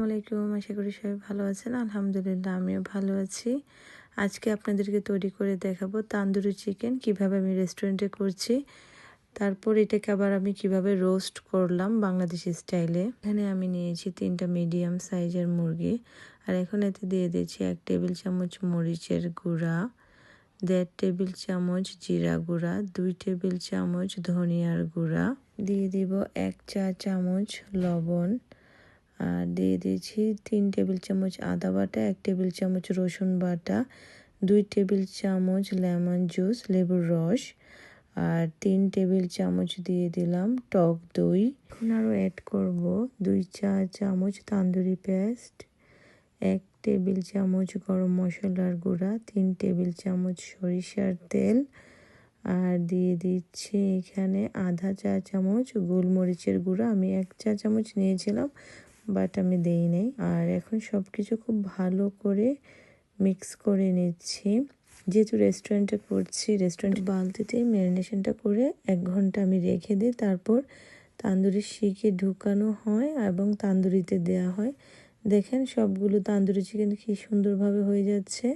আসসালামাইকুম আশা করি সবাই ভালো আছেন। আলহামদুলিল্লাহ, আমিও ভালো আছি। আজকে আপনাদেরকে তৈরি করে দেখাবো তান্দুরি চিকেন কীভাবে আমি রেস্টুরেন্টে করছি। তারপর এটাকে আবার আমি কীভাবে রোস্ট করলাম বাংলাদেশি স্টাইলে। এখানে আমি নিয়েছি তিনটা মিডিয়াম সাইজের মুরগি। আর এখন এতে দিয়ে দিয়েছি এক টেবিল চামচ মরিচের গুঁড়া, দেড় টেবিল চামচ জিরা গুঁড়া, দুই টেবিল চামচ ধনিয়ার গুঁড়া। দিয়ে দিব এক চা চামচ লবণ। আর দিয়ে দিয়েছি তিন টেবিল চামচ আদা বাটা, এক টেবিল চামচ রসুন বাটা, দুই টেবিল চামচ লেমন জুস, লেবুর রস, আর তিন টেবিল চামচ দিয়ে দিলাম টক দই। এখন আরও অ্যাড করব দুই চা চামচ তান্দুরি পেস্ট, এক টেবিল চামচ গরম মশলার গুঁড়া, তিন টেবিল চামচ সরিষার তেল, আর দিয়ে দিচ্ছি এখানে আধা চা চামচ গোলমরিচের গুঁড়া। আমি এক চা চামচ নিয়েছিলাম বাট আমি দেই নাই। আর এখন সব কিছু খুব ভালো করে মিক্স করে নিচ্ছি। যেহেতু রেস্টুরেন্টে করছি রেস্টুরেন্ট বালতিতে ম্যারিনেশনটা করে এক ঘণ্টা আমি রেখে দিই। তারপর তান্দুরি শিখে ঢুকানো হয় এবং তান্দুরিতে দেয়া হয়। দেখেন সবগুলো তান্দুরি চিকেন কি সুন্দরভাবে হয়ে যাচ্ছে।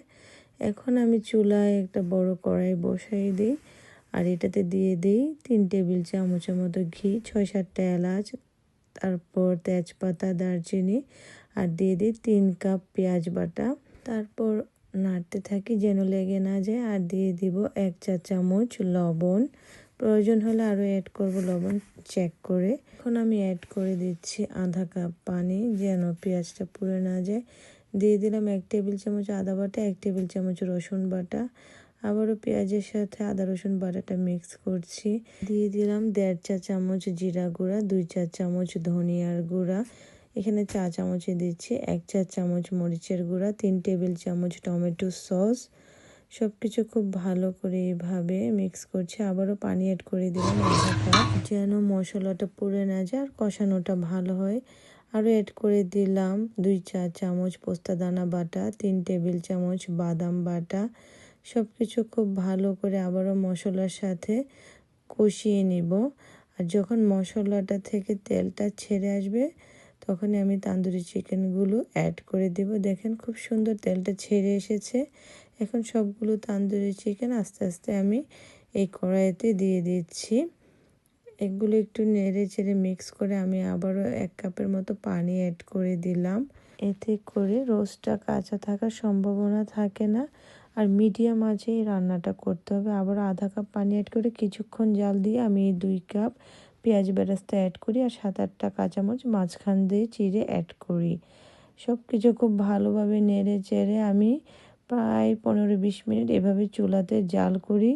এখন আমি চুলায় একটা বড় কড়াই বসাই দিই। আর এটাতে দিয়ে দিই তিন টেবিল চামচের মতো ঘি, ছয় সাতটা এলাচ তারপর তেজপাতা, দারচিনি আর দিয়ে দিই তিন কাপ পেঁয়াজ বাটা। তারপর নাড়তে থাকি যেন লেগে না যায় আর দিয়ে দিব এক চা চামচ লবণ। প্রয়োজন হলে আরও অ্যাড করব লবণ চেক করে। এখন আমি অ্যাড করে দিচ্ছি আধা কাপ পানি যেন পেঁয়াজটা পুড়ে না যায়। দিয়ে দিলাম এক টেবিল চামচ আদা বাটা, এক টেবিল চামচ রসুন বাটা। আবারও পেঁয়াজের সাথে আদা রসুন বাটাটা মিক্স করছি। দিয়ে দিলাম দেড় চা চামচ জিরা গুঁড়া, দুই চা চামচ ধনিয়ার গুঁড়া। এখানে চা চামচে দিচ্ছি এক চা চামচ মরিচের গুঁড়া, তিন টেবিল চামচ টমেটো সস। সব কিছু খুব ভালো করে এভাবে মিক্স করছি। আবারও পানি অ্যাড করে দিলাম যেন মশলাটা পুড়ে না যায় আর কষানোটা ভালো হয়। আরও অ্যাড করে দিলাম দুই চা চামচ পোস্তা দানা বাটা, তিন টেবিল চামচ বাদাম বাটা। সব কিছু খুব ভালো করে আবারও মশলার সাথে কষিয়ে নিব। আর যখন মশলাটা থেকে তেলটা ছেড়ে আসবে, তখনই আমি তান্দুরি চিকেনগুলো অ্যাড করে দেব। দেখেন খুব সুন্দর তেলটা ছেড়ে এসেছে। এখন সবগুলো তান্দুরি চিকেন আস্তে আস্তে আমি এই কড়াইতে দিয়ে দিচ্ছি। এগুলো একটু নেড়ে চেড়ে মিক্স করে আমি আবারও এক কাপের মতো পানি অ্যাড করে দিলাম। এতে করে রোস্টটা কাঁচা থাকার সম্ভাবনা থাকে না। আর মিডিয়াম আঁচে এই রান্নাটা করতে হবে। আবার আধা কাপ পানি অ্যাড করে কিছুক্ষণ জাল দিয়ে আমি দুই কাপ পেঁয়াজ বেরাস্তা অ্যাড করি আর সাত আটটা কাঁচামচ মাঝখান দিয়ে চিড়ে অ্যাড করি। সব কিছু খুব ভালোভাবে নেড়ে চেড়ে আমি প্রায় পনেরো বিশ মিনিট এভাবে চুলাতে জাল করি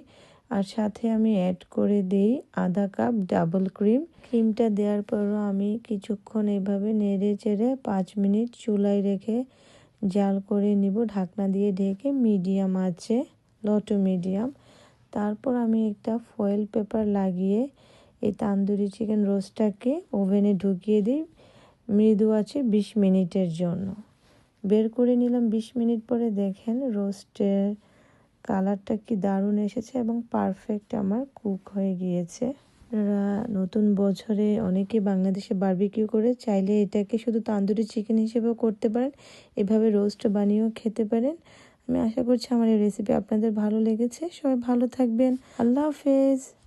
আর সাথে আমি অ্যাড করে দিই আধা কাপ ডাবল ক্রিম ক্রিমটা দেওয়ার পরও আমি কিছুক্ষণ এভাবে নেড়ে চেড়ে পাঁচ মিনিট চুলায় রেখে জাল করে নিব, ঢাকনা দিয়ে ঢেকে মিডিয়াম আছে লো টু মিডিয়াম। তারপর আমি একটা ফয়েল পেপার লাগিয়ে এই তান্দুরি চিকেন রোস্টটাকে ওভেনে ঢুকিয়ে দিই। মৃদু আছে বিশ মিনিটের জন্য। বের করে নিলাম বিশ মিনিট পরে দেখেন রোস্টের কালারটা কি দারুণ এসেছে এবং পারফেক্ট আমার কুক হয়ে গিয়েছে। আপনারা নতুন বছরে অনেকে বাংলাদেশে বার্বিকিউ করে, চাইলে এটাকে শুধু তান্দুরি চিকেন হিসেবেও করতে পারেন। এভাবে রোস্ট বানিয়েও খেতে পারেন। আমি আশা করছি আমার এই রেসিপি আপনাদের ভালো লেগেছে। সবাই ভালো থাকবেন। আল্লাহ হাফেজ।